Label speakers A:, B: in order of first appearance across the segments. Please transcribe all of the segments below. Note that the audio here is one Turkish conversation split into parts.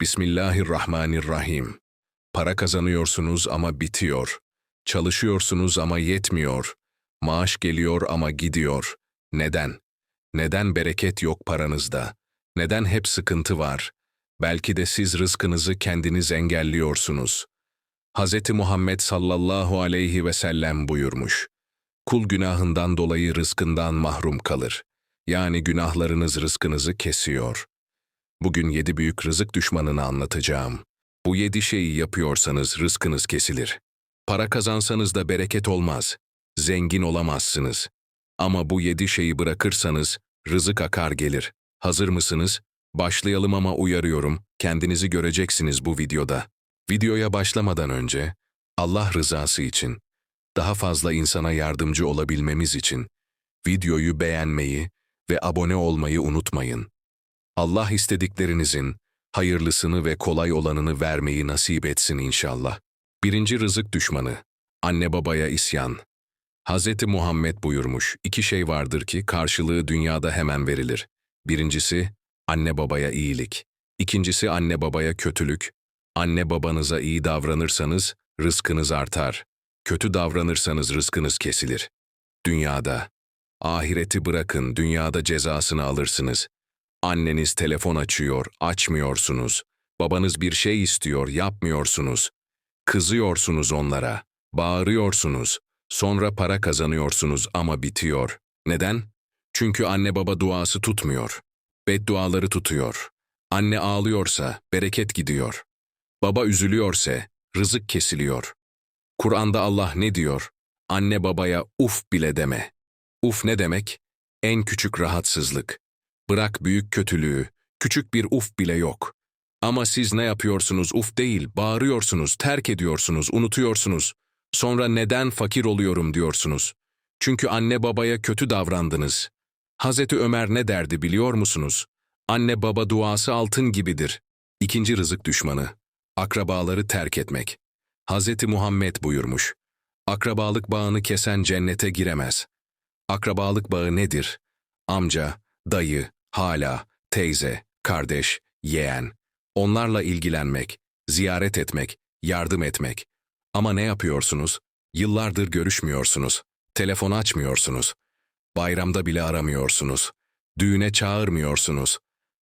A: Bismillahirrahmanirrahim. Para kazanıyorsunuz ama bitiyor. Çalışıyorsunuz ama yetmiyor. Maaş geliyor ama gidiyor. Neden? Neden bereket yok paranızda? Neden hep sıkıntı var? Belki de siz rızkınızı kendiniz engelliyorsunuz. Hz. Muhammed sallallahu aleyhi ve sellem buyurmuş. Kul günahından dolayı rızkından mahrum kalır. Yani günahlarınız rızkınızı kesiyor. Bugün yedi büyük rızık düşmanını anlatacağım. Bu yedi şeyi yapıyorsanız rızkınız kesilir. Para kazansanız da bereket olmaz. Zengin olamazsınız. Ama bu yedi şeyi bırakırsanız rızık akar gelir. Hazır mısınız? Başlayalım ama uyarıyorum, kendinizi göreceksiniz bu videoda. Videoya başlamadan önce, Allah rızası için, daha fazla insana yardımcı olabilmemiz için, videoyu beğenmeyi ve abone olmayı unutmayın. Allah istediklerinizin hayırlısını ve kolay olanını vermeyi nasip etsin inşallah. Birinci rızık düşmanı, anne babaya isyan. Hz. Muhammed buyurmuş, iki şey vardır ki karşılığı dünyada hemen verilir. Birincisi, anne babaya iyilik. İkincisi anne babaya kötülük. Anne babanıza iyi davranırsanız rızkınız artar. Kötü davranırsanız rızkınız kesilir. Dünyada. Ahireti bırakın, dünyada cezasını alırsınız. Anneniz telefon açıyor, açmıyorsunuz. Babanız bir şey istiyor, yapmıyorsunuz. Kızıyorsunuz onlara, bağırıyorsunuz. Sonra para kazanıyorsunuz ama bitiyor. Neden? Çünkü anne baba duası tutmuyor. Bedduaları tutuyor. Anne ağlıyorsa bereket gidiyor. Baba üzülüyorsa rızık kesiliyor. Kur'an'da Allah ne diyor? Anne babaya uf bile deme. Uf ne demek? En küçük rahatsızlık. Bırak büyük kötülüğü, küçük bir uf bile yok. Ama siz ne yapıyorsunuz uf değil, bağırıyorsunuz, terk ediyorsunuz, unutuyorsunuz. Sonra neden fakir oluyorum diyorsunuz. Çünkü anne babaya kötü davrandınız. Hazreti Ömer ne derdi biliyor musunuz? Anne baba duası altın gibidir. İkinci rızık düşmanı. Akrabaları terk etmek. Hazreti Muhammed buyurmuş. Akrabalık bağını kesen cennete giremez. Akrabalık bağı nedir? Amca, dayı, hala, teyze, kardeş, yeğen. Onlarla ilgilenmek, ziyaret etmek, yardım etmek. Ama ne yapıyorsunuz? Yıllardır görüşmüyorsunuz. Telefon açmıyorsunuz. Bayramda bile aramıyorsunuz. Düğüne çağırmıyorsunuz.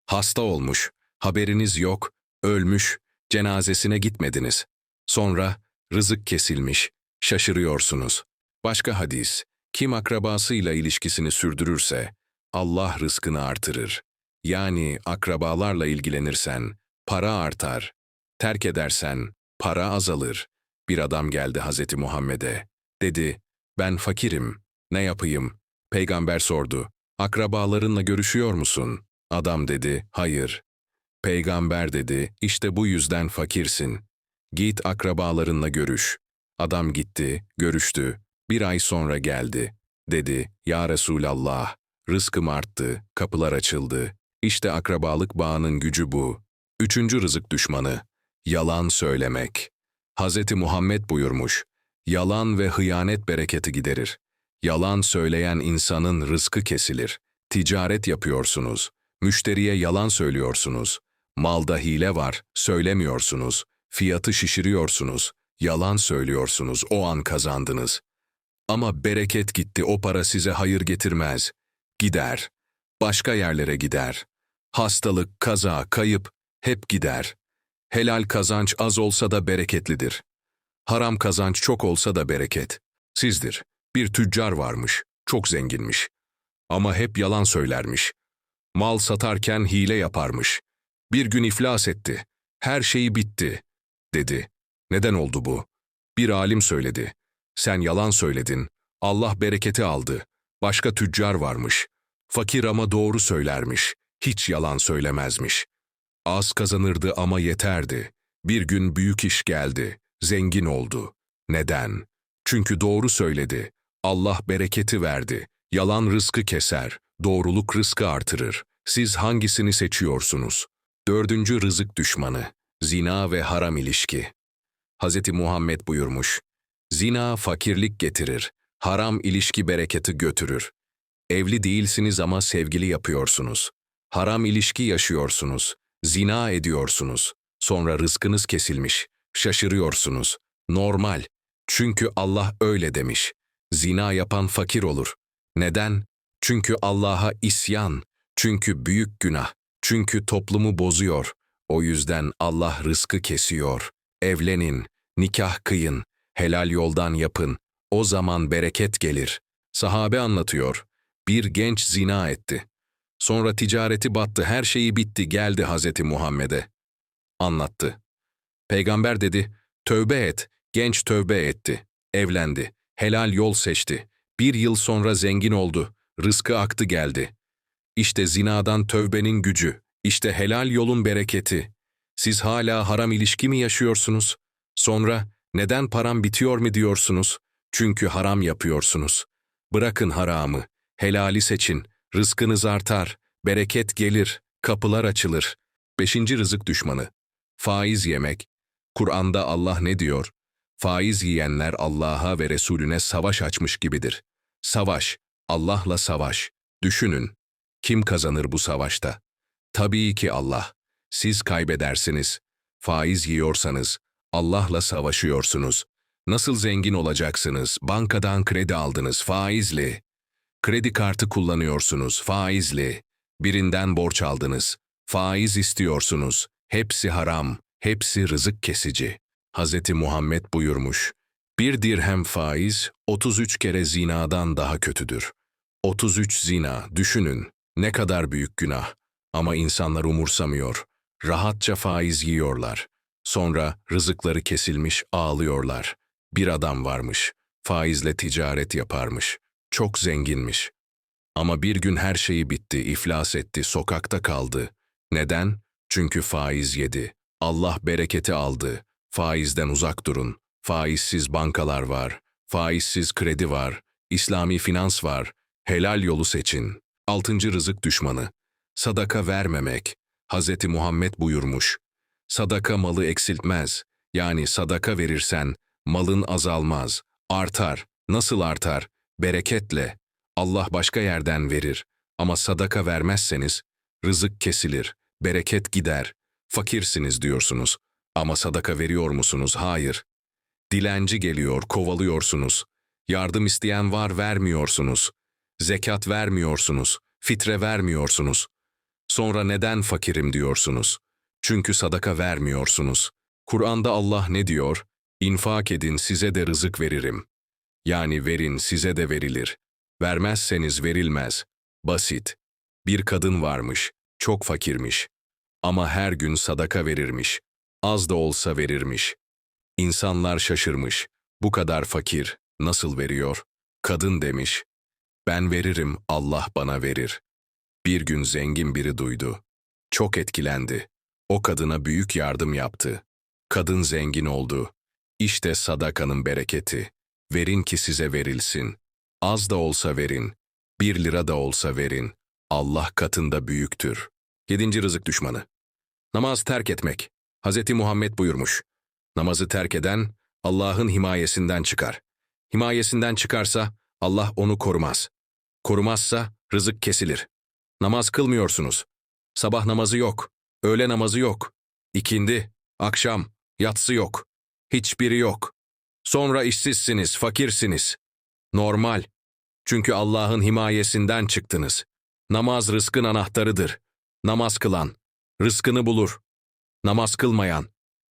A: Hasta olmuş, haberiniz yok, ölmüş, cenazesine gitmediniz. Sonra rızık kesilmiş, şaşırıyorsunuz. Başka hadis, kim akrabasıyla ilişkisini sürdürürse Allah rızkını artırır. Yani akrabalarla ilgilenirsen para artar. Terk edersen para azalır. Bir adam geldi Hazreti Muhammed'e. Dedi, ben fakirim, ne yapayım? Peygamber sordu, akrabalarınla görüşüyor musun? Adam dedi, hayır. Peygamber dedi, işte bu yüzden fakirsin. Git akrabalarınla görüş. Adam gitti, görüştü. Bir ay sonra geldi. Dedi, Ya Resulallah, rızkım arttı, kapılar açıldı. İşte akrabalık bağının gücü bu. Üçüncü rızık düşmanı, yalan söylemek. Hz. Muhammed buyurmuş, yalan ve hıyanet bereketi giderir. Yalan söyleyen insanın rızkı kesilir. Ticaret yapıyorsunuz, müşteriye yalan söylüyorsunuz. Malda hile var, söylemiyorsunuz. Fiyatı şişiriyorsunuz, yalan söylüyorsunuz, o an kazandınız. Ama bereket gitti, o para size hayır getirmez. Gider. Başka yerlere gider. Hastalık, kaza, kayıp hep gider. Helal kazanç az olsa da bereketlidir. Haram kazanç çok olsa da bereket. Sizdir. Bir tüccar varmış, çok zenginmiş. Ama hep yalan söylermiş. Mal satarken hile yaparmış. Bir gün iflas etti. Her şeyi bitti, dedi. Neden oldu bu? Bir alim söyledi. Sen yalan söyledin. Allah bereketi aldı. Başka tüccar varmış. Fakir ama doğru söylermiş. Hiç yalan söylemezmiş. Az kazanırdı ama yeterdi. Bir gün büyük iş geldi. Zengin oldu. Neden? Çünkü doğru söyledi. Allah bereketi verdi. Yalan rızkı keser. Doğruluk rızkı artırır. Siz hangisini seçiyorsunuz? Dördüncü rızık düşmanı. Zina ve haram ilişki. Hz. Muhammed buyurmuş. Zina fakirlik getirir. Haram ilişki bereketi götürür. Evli değilsiniz ama sevgili yapıyorsunuz. Haram ilişki yaşıyorsunuz. Zina ediyorsunuz. Sonra rızkınız kesilmiş. Şaşırıyorsunuz. Normal. Çünkü Allah öyle demiş. Zina yapan fakir olur. Neden? Çünkü Allah'a isyan. Çünkü büyük günah. Çünkü toplumu bozuyor. O yüzden Allah rızkı kesiyor. Evlenin, nikah kıyın, helal yoldan yapın. O zaman bereket gelir. Sahabe anlatıyor. Bir genç zina etti. Sonra ticareti battı, her şeyi bitti, geldi Hazreti Muhammed'e. Anlattı. Peygamber dedi, tövbe et, genç tövbe etti, evlendi, helal yol seçti. Bir yıl sonra zengin oldu, rızkı aktı geldi. İşte zinadan tövbenin gücü, işte helal yolun bereketi. Siz hala haram ilişki mi yaşıyorsunuz? Sonra neden param bitiyor mu diyorsunuz? Çünkü haram yapıyorsunuz. Bırakın haramı, helali seçin, rızkınız artar, bereket gelir, kapılar açılır. Beşinci rızık düşmanı. Faiz yemek. Kur'an'da Allah ne diyor? Faiz yiyenler Allah'a ve Resulüne savaş açmış gibidir. Savaş, Allah'la savaş. Düşünün, kim kazanır bu savaşta? Tabii ki Allah. Siz kaybedersiniz. Faiz yiyorsanız, Allah'la savaşıyorsunuz. Nasıl zengin olacaksınız? Bankadan kredi aldınız, faizli. Kredi kartı kullanıyorsunuz, faizli. Birinden borç aldınız, faiz istiyorsunuz. Hepsi haram, hepsi rızık kesici. Hz. Muhammed buyurmuş, bir dirhem faiz 33 kere zinadan daha kötüdür. 33 zina, düşünün, ne kadar büyük günah. Ama insanlar umursamıyor, rahatça faiz yiyorlar. Sonra rızıkları kesilmiş ağlıyorlar. Bir adam varmış, faizle ticaret yaparmış. Çok zenginmiş. Ama bir gün her şeyi bitti, iflas etti, sokakta kaldı. Neden? Çünkü faiz yedi. Allah bereketi aldı. Faizden uzak durun. Faizsiz bankalar var. Faizsiz kredi var. İslami finans var. Helal yolu seçin. Altıncı rızık düşmanı. Sadaka vermemek. Hz. Muhammed buyurmuş. Sadaka malı eksiltmez. Yani sadaka verirsen malın azalmaz. Artar. Nasıl artar? Bereketle. Allah başka yerden verir. Ama sadaka vermezseniz rızık kesilir, bereket gider. Fakirsiniz diyorsunuz. Ama sadaka veriyor musunuz? Hayır. Dilenci geliyor, kovalıyorsunuz. Yardım isteyen var, vermiyorsunuz. Zekat vermiyorsunuz, fitre vermiyorsunuz. Sonra neden fakirim diyorsunuz? Çünkü sadaka vermiyorsunuz. Kur'an'da Allah ne diyor? İnfak edin size de rızık veririm. Yani verin size de verilir. Vermezseniz verilmez. Basit. Bir kadın varmış, çok fakirmiş. Ama her gün sadaka verirmiş. Az da olsa verirmiş. İnsanlar şaşırmış. Bu kadar fakir, nasıl veriyor? Kadın demiş, ben veririm, Allah bana verir. Bir gün zengin biri duydu. Çok etkilendi. O kadına büyük yardım yaptı. Kadın zengin oldu. İşte sadakanın bereketi. Verin ki size verilsin. Az da olsa verin. Bir lira da olsa verin. Allah katında büyüktür. Yedinci rızık düşmanı. Namaz terk etmek. Hz. Muhammed buyurmuş. Namazı terk eden Allah'ın himayesinden çıkar. Himayesinden çıkarsa Allah onu korumaz. Korumazsa rızık kesilir. Namaz kılmıyorsunuz. Sabah namazı yok. Öğle namazı yok. İkindi, akşam, yatsı yok. Hiçbiri yok. Sonra işsizsiniz, fakirsiniz. Normal. Çünkü Allah'ın himayesinden çıktınız. Namaz rızkın anahtarıdır. Namaz kılan, rızkını bulur. Namaz kılmayan,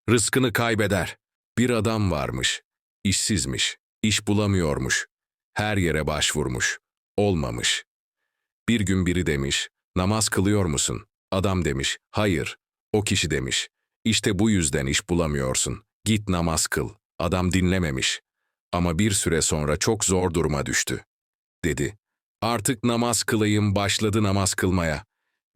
A: rızkını kaybeder. Bir adam varmış, işsizmiş, iş bulamıyormuş. Her yere başvurmuş, olmamış. Bir gün biri demiş, namaz kılıyor musun? Adam demiş, hayır. O kişi demiş, işte bu yüzden iş bulamıyorsun. Git namaz kıl. Adam dinlememiş. Ama bir süre sonra çok zor duruma düştü. Dedi. Artık namaz kılayım başladı namaz kılmaya.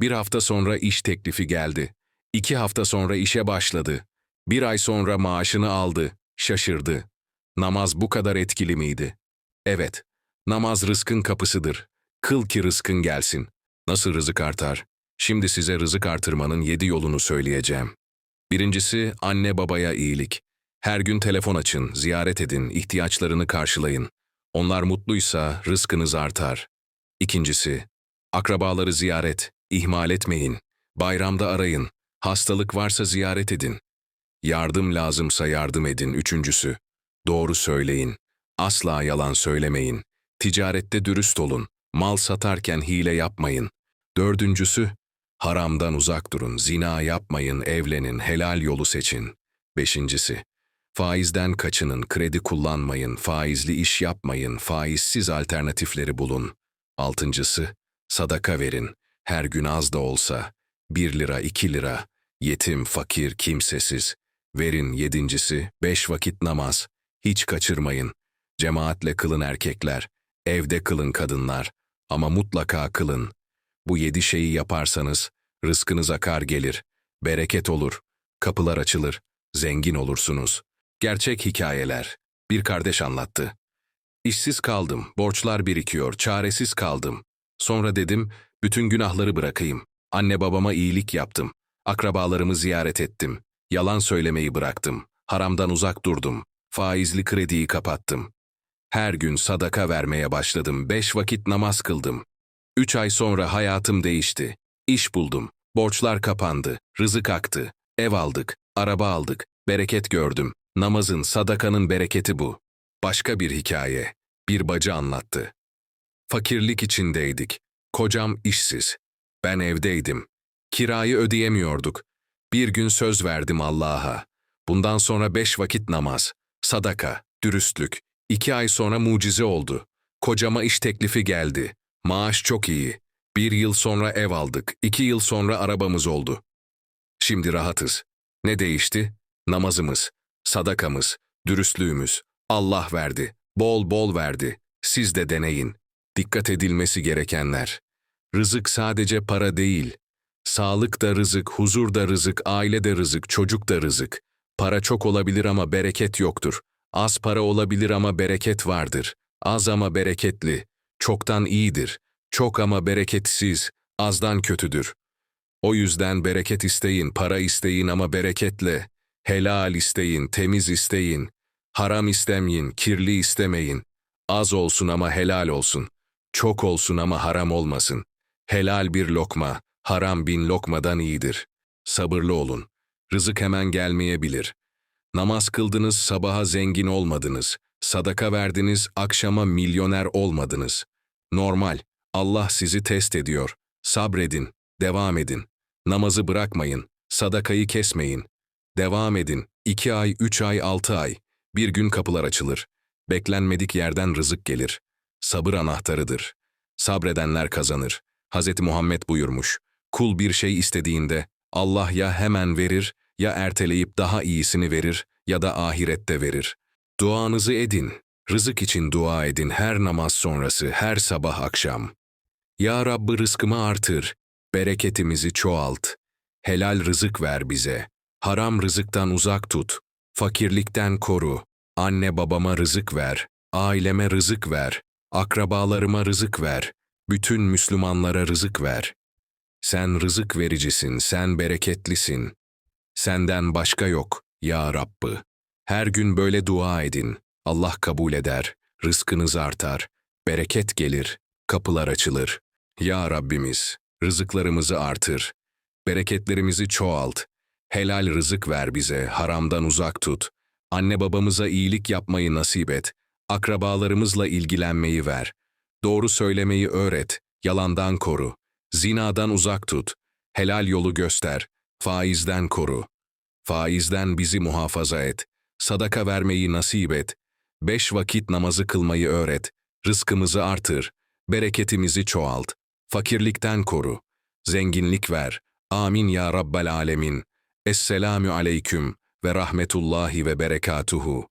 A: Bir hafta sonra iş teklifi geldi. İki hafta sonra işe başladı. Bir ay sonra maaşını aldı. Şaşırdı. Namaz bu kadar etkili miydi? Evet. Namaz rızkın kapısıdır. Kıl ki rızkın gelsin. Nasıl rızık artar? Şimdi size rızık artırmanın yedi yolunu söyleyeceğim. Birincisi anne babaya iyilik. Her gün telefon açın, ziyaret edin, ihtiyaçlarını karşılayın. Onlar mutluysa rızkınız artar. İkincisi, akrabaları ziyaret, ihmal etmeyin. Bayramda arayın, hastalık varsa ziyaret edin. Yardım lazımsa yardım edin. Üçüncüsü, doğru söyleyin. Asla yalan söylemeyin. Ticarette dürüst olun. Mal satarken hile yapmayın. Dördüncüsü, haramdan uzak durun. Zina yapmayın, evlenin, helal yolu seçin. Beşincisi, faizden kaçının, kredi kullanmayın, faizli iş yapmayın, faizsiz alternatifleri bulun. Altıncısı, sadaka verin. Her gün az da olsa, bir lira, iki lira, yetim, fakir, kimsesiz. Verin yedincisi, beş vakit namaz. Hiç kaçırmayın. Cemaatle kılın erkekler, evde kılın kadınlar. Ama mutlaka kılın. Bu yedi şeyi yaparsanız, rızkınız akar gelir, bereket olur, kapılar açılır, zengin olursunuz. Gerçek hikayeler. Bir kardeş anlattı. İşsiz kaldım, borçlar birikiyor, çaresiz kaldım. Sonra dedim, bütün günahları bırakayım. Anne babama iyilik yaptım. Akrabalarımı ziyaret ettim. Yalan söylemeyi bıraktım. Haramdan uzak durdum. Faizli krediyi kapattım. Her gün sadaka vermeye başladım. Beş vakit namaz kıldım. Üç ay sonra hayatım değişti. İş buldum. Borçlar kapandı. Rızık aktı. Ev aldık. Araba aldık. Bereket gördüm. Namazın, sadakanın bereketi bu. Başka bir hikaye. Bir bacı anlattı. Fakirlik içindeydik. Kocam işsiz. Ben evdeydim. Kirayı ödeyemiyorduk. Bir gün söz verdim Allah'a. Bundan sonra beş vakit namaz, sadaka, dürüstlük. İki ay sonra mucize oldu. Kocama iş teklifi geldi. Maaş çok iyi. Bir yıl sonra ev aldık. İki yıl sonra arabamız oldu. Şimdi rahatız. Ne değişti? Namazımız, sadakamız, dürüstlüğümüz. Allah verdi. Bol bol verdi. Siz de deneyin. Dikkat edilmesi gerekenler. Rızık sadece para değil. Sağlık da rızık, huzur da rızık, aile de rızık, çocuk da rızık. Para çok olabilir ama bereket yoktur. Az para olabilir ama bereket vardır. Az ama bereketli. Çoktan iyidir. Çok ama bereketsiz. Azdan kötüdür. O yüzden bereket isteyin, para isteyin ama bereketle. Helal isteyin, temiz isteyin. Haram istemeyin, kirli istemeyin. Az olsun ama helal olsun. Çok olsun ama haram olmasın. Helal bir lokma, haram bin lokmadan iyidir. Sabırlı olun. Rızık hemen gelmeyebilir. Namaz kıldınız, sabaha zengin olmadınız. Sadaka verdiniz, akşama milyoner olmadınız. Normal. Allah sizi test ediyor. Sabredin, devam edin. Namazı bırakmayın, sadakayı kesmeyin. Devam edin. İki ay, üç ay, altı ay. Bir gün kapılar açılır. Beklenmedik yerden rızık gelir. Sabır anahtarıdır. Sabredenler kazanır. Hz. Muhammed buyurmuş. Kul bir şey istediğinde Allah ya hemen verir ya erteleyip daha iyisini verir ya da ahirette verir. Duanızı edin. Rızık için dua edin her namaz sonrası, her sabah akşam. Ya Rabbi rızkımı artır, bereketimizi çoğalt. Helal rızık ver bize. Haram rızıktan uzak tut. Fakirlikten koru. Anne babama rızık ver. Aileme rızık ver. Akrabalarıma rızık ver. Bütün Müslümanlara rızık ver. Sen rızık vericisin, sen bereketlisin. Senden başka yok, ya Rabbi. Her gün böyle dua edin. Allah kabul eder, rızkınız artar, bereket gelir, kapılar açılır. Ya Rabbimiz, rızıklarımızı artır, bereketlerimizi çoğalt, helal rızık ver bize, haramdan uzak tut, anne babamıza iyilik yapmayı nasip et, akrabalarımızla ilgilenmeyi ver, doğru söylemeyi öğret, yalandan koru, zinadan uzak tut, helal yolu göster, faizden koru. Faizden bizi muhafaza et, sadaka vermeyi nasip et, beş vakit namazı kılmayı öğret, rızkımızı artır, bereketimizi çoğalt, fakirlikten koru, zenginlik ver. Amin ya Rabbel Alemin. Esselamü aleyküm ve rahmetullahi ve berekatuhu.